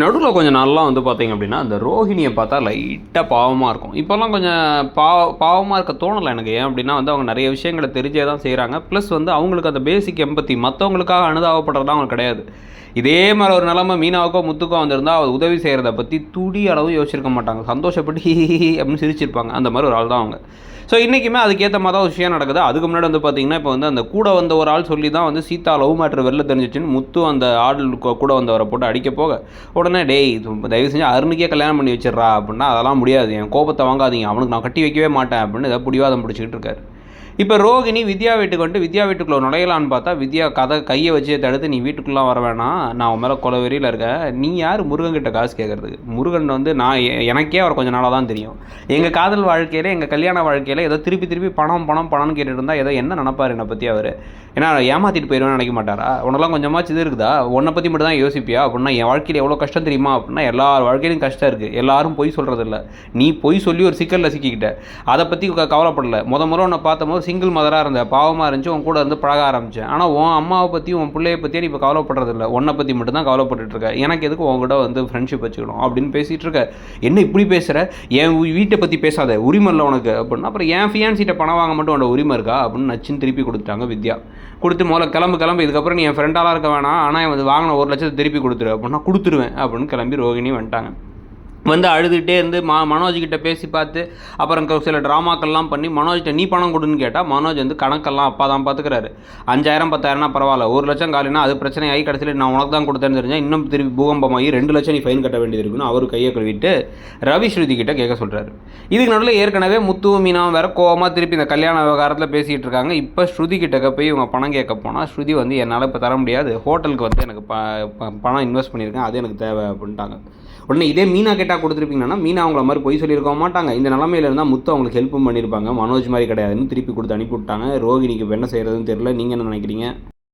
நடுவில் கொஞ்சம் நாள்லாம் வந்து பார்த்தீங்க அப்படின்னா அந்த ரோஹிணியை பார்த்தா லைட்டாக பாவமாக இருக்கும். இப்போல்லாம் கொஞ்சம் பாவ பாவமாக இருக்க தோணலை எனக்கு. ஏன் அப்படின்னா வந்து அவங்க நிறைய விஷயங்களை தெரிஞ்சே தான் செய்கிறாங்க ப்ளஸ் வந்து அவங்களுக்கு அந்த பேசிக் எம்பத்தி மற்றவங்களுக்காக அனுதாபப்படுறதுலாம் அவங்க கிடையாது. இதே மாதிரி ஒரு நிலமை மீனாவுக்கோ முத்துக்கோ வந்திருந்தால் அவர் உதவி செய்கிறத பற்றி துடி அளவு யோசிச்சிருக்க மாட்டாங்க. சந்தோஷப்பட்டு ஹி ஹி அப்படின்னு சிரிச்சிருப்பாங்க. அந்த மாதிரி ஒரு ஆள் தான் அவங்க. ஸோ இன்றைக்குமே அதுக்கேற்ற மாதிரி தான் ஒரு விஷயம் நடக்குது. அதுக்கு முன்னாடி வந்து பார்த்தீங்கன்னா இப்போ வந்து அந்த கூட வந்த ஒரு ஆள் சொல்லி தான் வந்து சீதா லவ் மேட்ரு வெளில தெரிஞ்சிச்சுன்னு முத்து அந்த ஆள் கூட வந்தவரை போட்டு அடிக்க போக உடனே டேய் தயவு செஞ்சு அருணுக்கே கல்யாணம் பண்ணி வச்சிடறா அப்படின்னா அதெல்லாம் முடியாது. என் கோபத்தை வாங்காதீங்க. அவனுக்கு நான் கட்டி வைக்கவே மாட்டேன் அப்படின்னு ஏதாவது பிடிவாதம் பிடிச்சிக்கிட்டு இருக்காரு. இப்போ ரோகிணி வித்யா வீட்டுக்கு வந்துட்டு வித்யா வீட்டுக்குள்ளே நுழையலான்னு பார்த்தா வித்யா கதை கையை வச்சு தடுத்து நீ வீட்டுக்குள்ளே வர வேணாம். நான் உன் மேலே கொலவெறியில் இருக்கேன் நீ யார்? முருகன்கிட்ட காசு கேட்குறதுக்கு முருகன் வந்து நான் எனக்கே அவர் கொஞ்ச நாளாக தான் தெரியும். எங்கள் காதல் வாழ்க்கையில் எங்கள் கல்யாண வாழ்க்கையில் ஏதோ திருப்பி திருப்பி பணம் பணம் பணம்னு கேட்டுட்டு இருந்தால் ஏதோ என்ன நினைப்பார் என்னை பற்றி அவர்? ஏன்னா ஏமாற்றிட்டு போயிடுவேன்னு நினைக்க மாட்டாரா? உனெல்லாம் கொஞ்சமாச்சு இது இருக்குதா? உன்னை பற்றி மட்டும் தான் யோசிப்பியா? அப்படின்னா என் வாழ்க்கையில் எவ்வளோ கஷ்டம் தெரியுமா? அப்படின்னா எல்லார் வாழ்க்கையிலும் கஷ்டம் இருக்குது எல்லாரும் பொய் சொல்கிறது இல்லை நீ பொய் சொல்லி ஒரு சிக்கலில் சிக்கிக்கிட்ட. அதை பற்றி கவலைப்படல. முத முதல்ல உன்னை பார்த்தபோது சிங்கிள் மதராக இருந்த பாவமாக இருந்துச்சு. உன் கூட இருந்து பழக ஆரம்பித்தேன் ஆனால் உன் அம்மாவை பற்றி உன் பிள்ளைய பற்றியே நீ இப்போ கவலைப்படுறது இல்லை உன்னை பற்றி மட்டும்தான் கவலைப்பட்டுருக்க எனக்கு எதுக்கு உங்ககிட்ட வந்து ஃப்ரெண்ட்ஷிப் வச்சுக்கணும் அப்படின்னு பேசிகிட்டு இருக்க. என்ன இப்படி பேசுகிற என் வீட்டை பற்றி பேசாத. உரிமை இல்லை உனக்கு அப்படின்னா. அப்புறம் என் ஃபியான்சிட்ட பணம் வாங்க மட்டும் உன்னோட உரிமை இருக்கா? அப்படின்னு நச்சுன்னு திருப்பி கொடுத்துட்டாங்க வித்யா. கொடுத்து முதல்ல கிளம்பு கிளம்பு. இதுக்கப்புறம் நீ என் ஃப்ரெண்டாலாம் இருக்க வேணாம். ஆனால் வந்து வாங்கின ஒரு லட்சத்தை திருப்பி கொடுத்துரு. அப்படின்னா கொடுத்துருவேன் அப்படின்னு கிளம்பி ரோகிணி வந்துட்டாங்க. வந்து அழுதுகிட்டே இருந்து மா மனோஜ்கிட்ட பேசி பார்த்து அப்புறம் க- சில ட்ராமாக்கள்லாம் பண்ணி மனோஜ்கிட்ட நீ பணம் கொடுன்னு கேட்டால் மனோஜ் வந்து கணக்கெல்லாம் அப்பா தான் பார்த்துக்கிறாரு அஞ்சாயிரம் பத்தாயிரம்னா பரவாயில்ல ஒரு லட்சம் காலினா அது பிரச்சனை ஆகி கடைசியில் நான் உனக்கு தான் கொடுத்தேன்னு தெரிஞ்சால் இன்னும் திருப்பி பூகம்பமாகி ரெண்டு லட்சம் நீ ஃபைன் கட்ட வேண்டியது இருக்குன்னு அவர் கையை கழுவிட்டு ரவி ஸ்ருதி கிட்ட கேட்க சொல்கிறாரு இதுக்கு நடுவில் ஏற்கனவே முத்து மீனாவும் வேற கோவமாக திருப்பி இந்த கல்யாண விவகாரத்தில் பேசிகிட்டு இருக்காங்க. இப்போ ஸ்ருதி கிட்ட போய் இவங்க பணம் கேட்க போனால் ஸ்ருதி வந்து என்னால் இப்போ தர முடியாது. ஹோட்டலுக்கு வந்து எனக்கு ப ப- பணம் இன்வெஸ்ட் பண்ணியிருக்கேன் அது எனக்கு தேவை அப்படின்ட்டாங்க. உடனே இதே மீனா கேட்டால் கொடுத்துருப்பீங்கன்னா மீனா அவங்கள மாதிரி பொய் சொல்லியிருக்க மாட்டாங்க. இந்த நிலமையில இருந்தால் முத்து அவங்களுக்கு ஹெல்ப்பும் பண்ணியிருப்பாங்க. மனோஜ் மாதிரி கிடையாதுன்னு திருப்பி கொடுத்து அனுப்பி விட்டாங்க. ரோகிணிக்கு என்ன செய்கிறதுன்னு தெரியல. நீங்கள் என்ன நினைக்கிறீங்க?